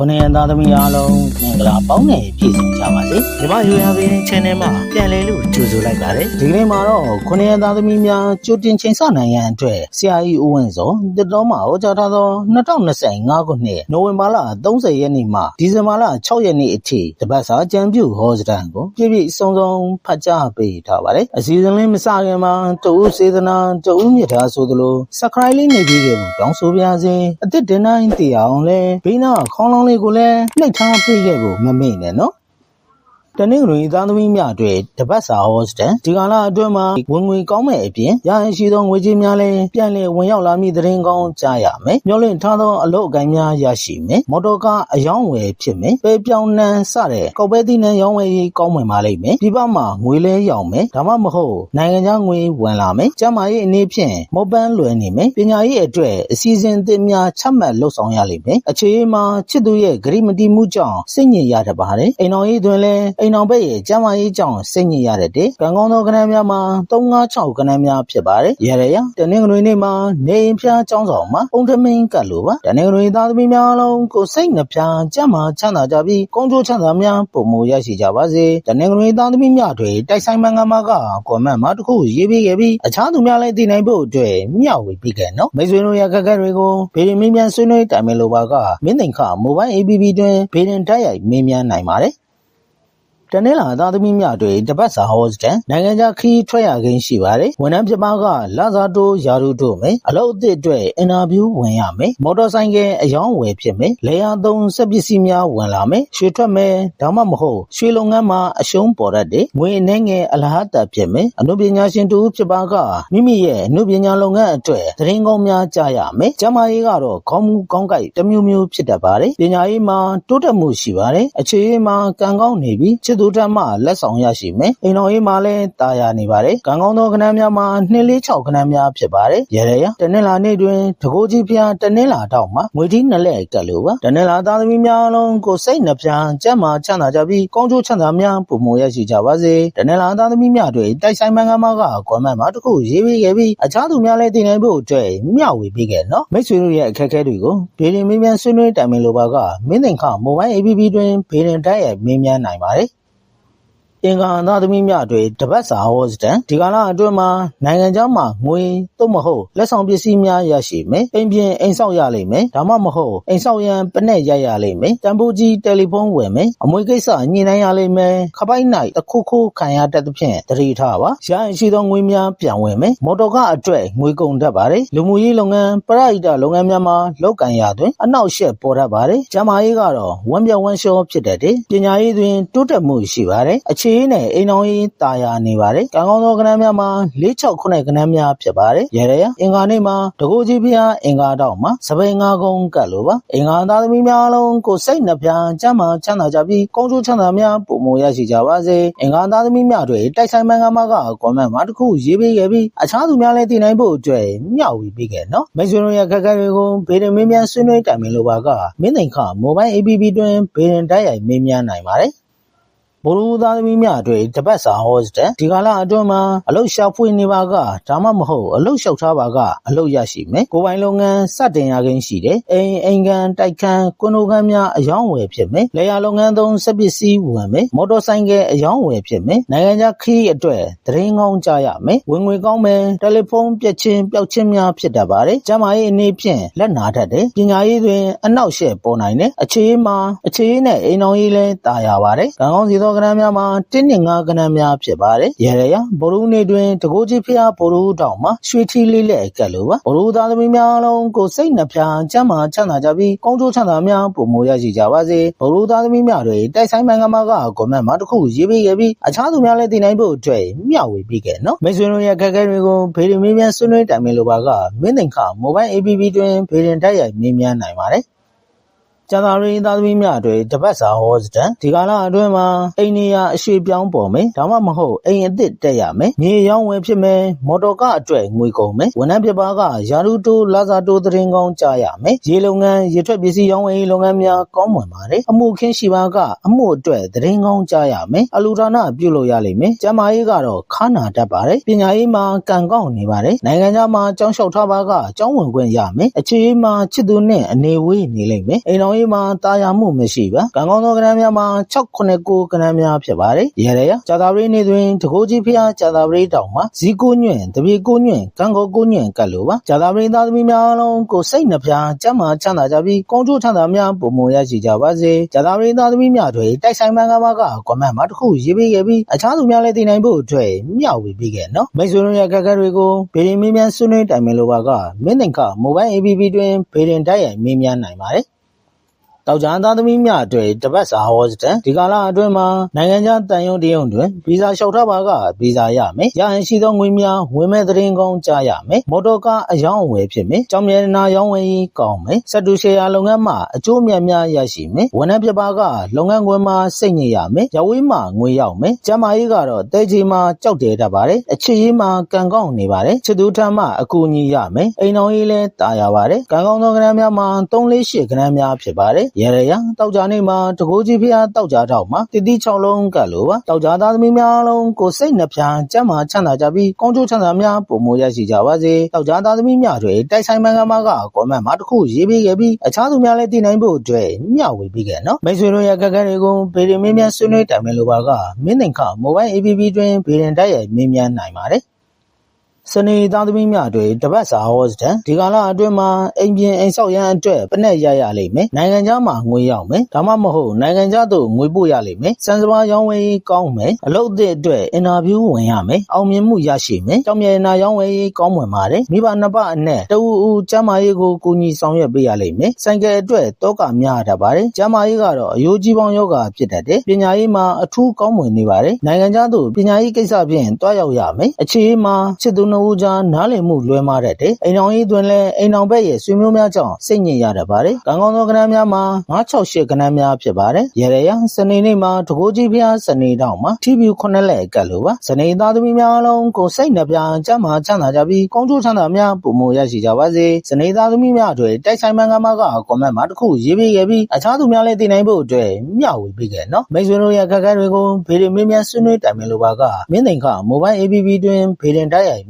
ခုနှစ်ရက်သားသမီးအားလုံးမင်္ဂလာပေါင်းနဲ့ပြည့်စုံကြပါစေ။ဒီမယူရပင်း channel မှာပြန်လည်လို့ကြိုဆိုလိုက်ပါတယ်။ဒီကနေ့မှာတော့ခုနှစ်ရက်သားသမီးများကြိုတင်ချိန်ဆနိုင်ရန်အတွက်ဆရာကြီးဦးဝင်းစောတစ်တော်မှာဟောကြားထားသော2025ခုနှစ်နိုဝင်ဘာလ30ရက်နေ့မှဒီဇင်ဘာလ6ရက်နေ့အထိတပတ်စာကြံပြုဟောစတန်ကိုပြည့်ပြည့်စုံစုံဖတ်ကြားပေးထားပါတယ်။အစီအစဉ်လေးမစခင်မှာတူဦးစေတနာတူဦးမြတ်သားဆိုသလို subscribe လေးနေပြီးကြဖို့တောင်းဆိုပါရစေ။အသစ်တင်တိုင်းတည်အောင်လဲဘေးနားခေါင်းလောင်းလေးကိုလည်းနှိပ်ထားပေးခဲ့ဖို့မမေ့နဲ့နော်။ တနင်္ဂနွေသားသမီးများအတွက်တပတ်စာဟောစတန်ဒီကလာအတွင်းမှာဝင်ငွေကောင်းမဲ့အပြင်ရဟန်းရှိသောငွေကြေးများလည်းပြန်လည်ဝင်ရောက်လာမည့်သတင်းကောင်းကြားရမယ်မျောလင့်ထားသောအလုပ်အကိုင်များရရှိမယ်မော်တော်ကားအယောင်းဝယ်ဖြစ်မယ်ပဲပြောင်းနှန်းစတဲ့ကောက်ပဲသီးနှံရောင်းဝယ်ရေးကောင်းမွန်ပါလိမ့်မယ်ဒီဘက်မှာငွေလဲရောင်းမယ်ဒါမှမဟုတ်နိုင်ငံခြားငွေဝင်လာမယ်ကျန်းမာရေးအနေဖြင့်မောပန်းလွယ်နေမယ်ပညာရေးအတွက်အစီအစဉ်အသစ်များချမှတ်လှုပ်ဆောင်ရလိမ့်မယ်အခြေအမှာချစ်သူရဲ့ဂရိမတိမှုကြောင့်စိတ်ညစ်ရတတ်ပါတယ်အိမ်တော်ရေးတွင်လည်းအိမ်တော်ဘက်ရဲ့ကျန်းမာရေးကြောင့်စိတ်ညစ်ရတဲ့တဲ့ကံကောင်းသောကဏ္ဍများမှာ356ကဏ္ဍများဖြစ်ပါတယ်ရရရတနင်္ဂနွေနေ့မှာနေအိမ်ဖျားကျောင်းဆောင်မှာပုံထမင်းကတ်လို့ပါတနင်္ဂနွေသားသမီးများအလုံးကိုယ်စိတ်နှဖျားကျန်းမာချမ်းသာကြပြီးကောင်းကျိုးချမ်းသာများပုံမူရရှိကြပါစေတနင်္ဂနွေသားသမီးများတွေတိုက်ဆိုင်မန်ကမာကကွန်မန့်မှာတစ်ခုရေးပေးခဲ့ပြီးအခြားသူများလည်းတည်နိုင်ဖို့အတွက်မျှဝေပေးခဲ့နော်မိတ်ဆွေတို့ရဲ့ခက်ခဲတွေကိုဗီဒီမင်းမြန်ဆွေးနွေးတိုင်ပင်လိုပါကမင်းသိင်ခမိုဘိုင်း APP တွင်ဗီဒီတိုက်ရိုက်မင်းမြန်နိုင်ပါတယ် တနင်္လာသားသမီးများတွေတပတ်စာဟောစတန်နိုင်ငံခြားခရီးထွက်ရခင်းရှိပါတယ်ဝန်ထမ်းဖြစ်ပါကလာဇာတိုယာရုတို့မယ်အလုပ်အသစ်အတွက်အင်တာဗျူးဝင်ရမယ်မော်တော်ဆိုင်ကယ်အယောင်းဝယ်ဖြစ်မယ်လေယာသုံးစက်ပစ္စည်းများဝင်လာမယ်ရွှေထွက်မယ်ဒါမှမဟုတ်ရွှေလုပ်ငန်းမှာအရှုံးပေါ်တတ်တယ်ငွေအနေငယ်အလားအတာဖြစ်မယ်အနုပညာရှင်တူဖြစ်ပါကမိမိရဲ့အနုပညာလုပ်ငန်းအတွက်သတင်းကောင်းများကြားရမယ်ကျမကြီးကတော့ခေါင်းမူကောင်းကိုက်တစ်မျိုးမျိုးဖြစ်တတ်ပါတယ်ပညာရေးမှာတိုးတက်မှုရှိပါတယ်အခြေရေးမှာကံကောင်းနေပြီးချစ်သူထက်မှလက်ဆောင်ရရှိမယ်အိမ်တော်ရေးမှာလည်းတာယာနေပါတယ်ကံကောင်းသောခဏများမှာ246ခဏများဖြစ်ပါတယ်ရရရတနင်္လာနေ့တွင်တကိုးကြီးဖျားတနင်္လာတောက်မှာငွေထီးနှစ်လက်ကတ်လို့ပါတနင်္လာသားသမီးများအလုံးကိုစိတ်နှဖျားကြက်မာချမ်းသာကြပြီးကောင်းကျိုးချမ်းသာများပုံမရရှိကြပါစေတနင်္လာသားသမီးများတွေတိုက်ဆိုင်မန်ကမာကကွန်မန့်မှာတစ်ခုရေးပေးခဲ့ပြီးအခြားသူများလည်းတည်နိုင်ဖို့အတွက်မျှဝေပေးခဲ့နော်မိတ်ဆွေတို့ရဲ့အခက်အခဲတွေကိုဗီဒီမင်းမြန်ဆွေးနွေးတိုင်ပင်လိုပါကမင်းသင်ခမိုဘိုင်း APP တွင်ဗီဒီတိုက်ရိုက်မင်းမြန်နိုင်ပါတယ် အင်္ဂါသားသမီးများတွေတပတ်စာဟောစတန်ဒီကလာအတွင်းမှာနိုင်ငံခြားမှာငွေသို့မဟုတ်လက်ဆောင်ပစ္စည်းများရရှိမယ်အိမ်ပြင်အိမ်ဆောက်ရလိမ့်မယ်ဒါမှမဟုတ်အိမ်ဆောက်ရန်ပနက်ရရလိမ့်မယ်တန်ဖိုးကြီးတယ်လီဖုန်းဝယ်မယ်အမွေကိစ္စညှိနှိုင်းရလိမ့်မယ်ခပိုက်နိုင်တစ်ခုခုခံရတတ်သဖြင့်တတိထားပါရရင်ရှိသောငွေများပြန်ဝင်မယ်မော်တော်ကားအတွက်ငွေကုန်တတ်ပါတယ်လူမှုရေးလုပ်ငန်းပရိုက်တာလုပ်ငန်းများမှာလောက်ကန်ရတွင်အနောက်ရှက်ပေါ်တတ်ပါတယ်ကျန်းမာရေးကတော့ဝမ်းပြဝမ်းလျှောဖြစ်တတ်တယ်ပညာရေးတွင်တိုးတက်မှုရှိပါတယ်အခြေအနေနဲ့အိမ်တော်ရေးတာယာနေပါတယ်ကံကောင်းသောကဏ္ဍများမှာ469ကဏ္ဍများဖြစ်ပါတယ်ရရရအင်္ဂါနေ့မှာတကူကြီးဖျားအင်္ဂါတော့မှာစပိန်ငါကုန်းကတ်လို့ပါအင်္ဂါသားသမီးများအလုံးကိုစိတ်နှပြကျမ်းမာချမ်းသာကြပြီးကောင်းကျိုးချမ်းသာများပုံမရရှိကြပါစေအင်္ဂါသားသမီးများတွေတိုက်ဆိုင်မန်ကမကကွန်မန့်မှာတခုရေးပေးခဲ့ပြီးအခြားသူများလည်းတည်နိုင်ဖို့အတွက်မျှဝေပေးခဲ့နော်မိတ်ဆွေတို့ရဲ့ခက်ခဲတွေကိုဗေဒင်မင်းများဆွေးနွေးတိုင်ပင်လိုပါကမင်းသိင်ခမိုဘိုင်း APP တွင်ဗေဒင်တိုက်ရိုက်မင်းများနိုင်ပါတယ် ဘလူးသားသမီးများအတွက်တပတ်စာဟောစတဲ့ဒီကာလအတွင်းမှာအလုတ်ရှာဖွေနေပါကဒါမှမဟုတ်အလုတ်လျှောက်ထားပါကအလုတ်ရရှိမယ်ကိုယ်ပိုင်လုပ်ငန်းစတင်ရခင်းရှိတယ်အိမ်အိမ်ကန်တိုက်ခန်းကွန်ဒိုခန်းများအယောင်းဝယ်ဖြစ်မယ်လေယာလုပ်ငန်းသုံးစက်ပစ္စည်းဝင်မယ်မော်တော်ဆိုင်ကယ်အယောင်းဝယ်ဖြစ်မယ်နိုင်ငံခြားခရီးအတွက်သတင်းကောင်းကြားရမယ်ဝင်ငွေကောင်းမယ်တယ်လီဖုန်းပြက်ချင်းပျောက်ချင်းများဖြစ်တတ်ပါတယ်ကျန်းမာရေးအနေဖြင့်လက်နာတတ်တယ်ပညာရေးတွင်အနောက်ရှက်ပေါ်နိုင်တယ်အခြေအမှာအခြေအနဲ့အိမ်တော်ရေးလည်းတာယာပါတယ်ကံကောင်းစီသောကဏ္ဍများမှာတင်းနှင်ငါးကဏ္ဍများဖြစ်ပါတယ်ရရရဘိုလ်ဦးနေတွင်တကိုးကြီးဖျားဘိုလ်ဦးတောင်မှာရွှေထီလေးလက်ကက်လိုပါဘိုလ်ဦးသားသမီးများအလုံးကိုစိတ်နှဖျားကျမ်းမာချမ်းသာကြပြီးကောင်းကျိုးချမ်းသာများပုံမရရှိကြပါစေဘိုလ်ဦးသားသမီးများတွေတိုက်ဆိုင်မန်ကမာကကွန်မန့်မှာတစ်ခုရေးပေးခဲ့ပြီးအခြားသူများလည်းတည်နိုင်ဖို့အတွက်မျှဝေပေးခဲ့နော်မိတ်ဆွေတို့ရဲ့ခက်ခဲတွေကိုဗေဒင်မင်းများဆွေးနွေးတိုင်ပင်လိုပါကမင်းသိင်ခမိုဘိုင်း APP တွင်ဗေဒင်တိုက်ရိုက်မင်းများနိုင်ပါတယ် ကျန်သာရင်းသားသမီးများအတွက်တပတ်စာဟောစတန်ဒီကာလအတွင်းမှာအိမ်နေရအရွှေပြောင်းပေါ်မယ်ဒါမှမဟုတ်အိမ်အစ်စ်တက်ရမယ်မြေရောင်းဝယ်ဖြစ်မယ်မော်တော်ကားအတွက်ငွေကုန်မယ်ဝန်ထမ်းဖြစ်ပါကယာရုတိုးလာဇာတိုးသတင်းကောင်းကြားရမယ်ရေလုပ်ငန်းရေထွက်ပစ္စည်းရောင်းဝယ်ရေးလုပ်ငန်းများကောင်းမွန်ပါတယ်အမှုခင်းရှိပါကအမှုအတွက်သတင်းကောင်းကြားရမယ်အလူဒါနပြုလုပ်ရလိမ့်မယ်ကျန်းမာရေးကတော့ခါနာတတ်ပါတယ်ပညာရေးမှာကံကောင်းနေပါတယ်နိုင်ငံခြားမှာကျောင်းလျှောက်ထားပါကကျောင်းဝင်ခွင့်ရမယ်အခြေအေးမှာချစ်သူနဲ့အနေဝေးနေလိမ့်မယ်အိမ်တော်ရေးမှာတာယာမှုမရှိပါကံကောင်းသောကဏ္ဍများမှာ689ကဏ္ဍများဖြစ်ပါတယ်ရရရကြာသာပရိနေတွင်တကိုးကြီးဖျားကြာသာပရိတောင်မှာဇီကိုညွန့်တပြေကိုညွန့်ကံကောကိုညွန့်ကတ်လိုပါကြာသာပရိသားသမီးများအားလုံးကိုစိတ်နှဖျားကျမ်းမာချမ်းသာကြပြီးကောင်းကျိုးချမ်းသာများပုံမရရှိကြပါစေကြာသာပရိသားသမီးများတွေတိုက်ဆိုင်မှန်ကမာကကွန်မန့်မှာတစ်ခုရေးပေးခဲ့ပြီးအခြားသူများလည်းသိနိုင်ဖို့အတွက်မျှဝေပေးခဲ့နော်မိတ်ဆွေတို့ရဲ့ကက်ကက်တွေကိုဗီဒီမီမြန်ဆွေးနွေးတိုင်ပင်လိုပါကမင်းသင်္ခမိုဘိုင်း APP တွင်ဗီဒီတိုက်ရိုက်မေးမြန်းနိုင်ပါတယ် တောက်ကြသားသမီးများအတွက်တပတ်စာဟောစတန်ဒီကာလအတွင်းမှာနိုင်ငံခြားတန်ယုံတရုံတွင်ဗီဇာလျှောက်ထားပါကဗီဇာရမယ်ရရင်ရှိသောငွေများဝင်မဲ့သတင်းကောင်းကြားရမယ်မော်တော်ကားအယောင်းအဝယ်ဖြစ်မယ်ကြောင်မြဲနာရောင်းဝယ်ရေးကောင်းမယ်စက်တူရှယ်ယာလုပ်ငန်းမှာအကျိုးမြတ်များရရှိမယ်ဝန်ထမ်းပြပါကလုပ်ငန်းခွင်မှာစိတ်ညစ်ရမယ်ရဝေးမှာငွေရောက်မယ်ကျမ်းမာရေးကတော့တဲကြီးမှာကြောက်တယ်တတ်ပါတယ်အချစ်ရေးမှာကံကောင်းနေပါတယ်ချစ်သူထမ်းမှအကူအညီရမယ်အိမ်တော်ရေးလည်းတာရပါတယ်ကံကောင်းသောကဏ္ဍများမှာ3 4 8ကဏ္ဍများဖြစ်ပါတယ်ရရရတောက်ကြနေမှာတကိုးကြီးဖျားတောက်ကြတော့မှာတတိ6လုံးကတ်လို့ပါတောက်ကြသားသမီးများလုံးကိုစိတ်နှဖျားကျမ်းမာချမ်းသာကြပြီးကောင်းကျိုးချမ်းသာများပုံမရရှိကြပါစေတောက်ကြသားသမီးများတွေတိုက်ဆိုင်မှန်ကမာကကွန်မန့်မှာတစ်ခုရေးပေးခဲ့ပြီးအခြားသူများလည်းသိနိုင်ဖို့အတွက်မျှဝေပေးခဲ့နော်မိတ်ဆွေတို့ရဲ့ကက်ကက်တွေကိုဗီဒီမင်းများဆွေးနွေးတိုင်ပင်လိုပါကမင်းသင်္ခမိုဘိုင်း APP တွင်ဗီဒီတိုက်ရိုက်မင်းများနိုင်ပါတယ် စနေသားသမီးများအတွက်တပတ်စာဟောစတန်ဒီကာလအတွင်းမှာအိမ်ပြင်အိမ်ဆောက်ရန်အတွက်ပနက်ရရလိမ့်မယ်နိုင်ငံခြားမှာငွေရောက်မယ်ဒါမှမဟုတ်နိုင်ငံခြားသို့ငွေပို့ရလိမ့်မယ်စံစပါးရောင်းဝယ်ရေးကောင်းမယ်အလုပ်အသစ်အတွက်အင်တာဗျူးဝင်ရမယ်အောင်မြင်မှုရရှိမယ်ကြောင်မြဲနာရောင်းဝယ်ရေးကောင်းမွန်ပါတယ်မိဘနှစ်ပတ်အနက်တဝူဦးကျမ်းမာရေးကိုကူညီဆောင်ရွက်ပေးရလိမ့်မယ်ဆိုင်ကယ်အတွက်တောကများတတ်ပါတယ်ကျမ်းမာရေးကတော့အယိုးကြီးပေါင်းယောဂဖြစ်တတ်တယ်ပညာရေးမှာအထူးကောင်းမွန်နေပါတယ်နိုင်ငံခြားသို့ပညာရေးကိစ္စဖြင့်တွားရောက်ရမယ်အခြေအေးမှာချစ်သူနှစ်ဦးကြားနားလည်မှုလွဲမှားတတ်တယ်အိမ်တော်ရေးတွင်လည်းအိမ်တော်ဘက်ရဲ့ဆွေမျိုးများကြောင့်စိတ်ညစ်ရတတ်ပါတယ်ကံကောင်းသောကဏ္ဍများမှာ968ကဏ္ဍများဖြစ်ပါတယ်ရရရစနေနေ့မှာတကိုးကြီးဖျားစနေတောင်မှာ TV 9လက်ကတ်လို့ပါစနေသားသမီးများအလုံးကိုစိတ်နှပြကျမ်းမာချမ်းသာကြပြီးကောင်းကျိုးချမ်းသာများပုံမရရှိကြပါစေစနေသားသမီးများတွေတိုက်ဆိုင်မှန်ကမာကကွန်မန့်မှာတစ်ခုရေးပေးခဲ့ပြီးအခြားသူများလည်းသိနိုင်ဖို့အတွက်မျှဝေပေးခဲ့နော်မိတ်ဆွေတို့ရဲ့ကက်ကက်တွေကိုဗီဒီမင်းများဆွေးနွေးတိုင်ပင်လိုပါကမင်းသိင်္ခမိုဘိုင်း APP တွင်ဗီဒီတိုက်ရိုက်